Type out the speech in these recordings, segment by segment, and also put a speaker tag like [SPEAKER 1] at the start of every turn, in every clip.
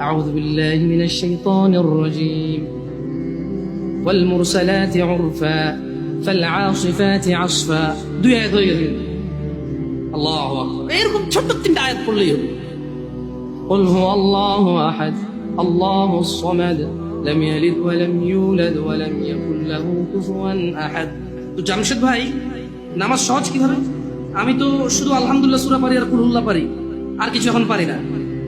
[SPEAKER 1] أعوذ بالله من الشيطان الرجيم والمرسلات عرفا فالعاصفات عصفا দুই আয়াত হয়ে গেছে আল্লাহু আকবার এরকম ছোট্ট তিনটা আয়াত পড়লেই হবে قل هو الله أحد الله الصمد لم يلد ولم يولد ولم يكن له كفوا أحد তো জামশেদ ভাই নামাজ সহজ কিভাবে আমি তো শুধু আলহামদুলিল্লাহ সূরা পারি আর কুলহুল্লাহ পারি আর কিছু এখন পারি না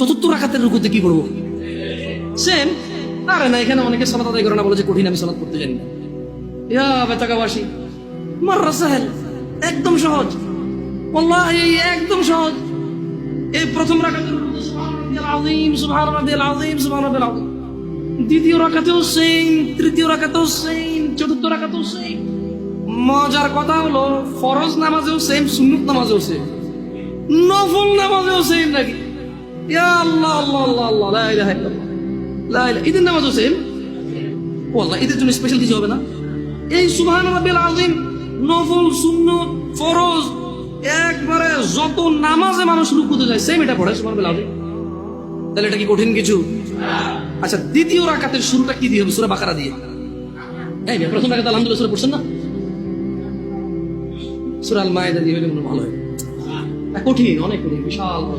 [SPEAKER 1] চতুর্থ রাখাতের রুকুতে কি করব? সেম আরে না, এখানে অনেকে সালাত আদায় করে না, বলে যে কঠিন আমি সালাত করতে জানি না। ইয়া বেতাকাবাসী মাররা সাহেল, একদম সহজ। ওয়াল্লাহি, একদম সহজ। এই প্রথম আযীম দ্বিতীয় রাকাতেও সেম তৃতীয় রাকাতেও সেম চতুর্থ রাকাতেও সেম মজার কথা হলো, ফরজ নামাজেও সেম সুন্নত নামাজেও সেম নফল নামাজেও সেম নাকি? ইয়া আল্লাহ আল্লাহ আল্লাহ আল্লাহ লা ইলাহা ইল্লাল্লাহ ঈদের নামাজও সেম ও আল্লাহ ঈদের জন্য স্পেশাল কিছু হবে না. এই সুবহান রাব্বিল আযীম নফল, সুন্নত, ফরজ, একবারে যত নামাজে মানুষ রুকুতে যায় সেম এটা পড়ে সুবহান তাহলে এটা কি কঠিন কিছু? আচ্ছা দ্বিতীয় রাকাতের শুরুটা কি দিয়ে হবে? সূরা বাকারা দিয়ে। এই প্রথম রাকাতে আলহামদুলিল্লাহ সূরা পড়ছেন না? সূরা আল দিয়ে হলে ভালো হয়। কঠিন, অনেক কঠিন, বিশাল বড়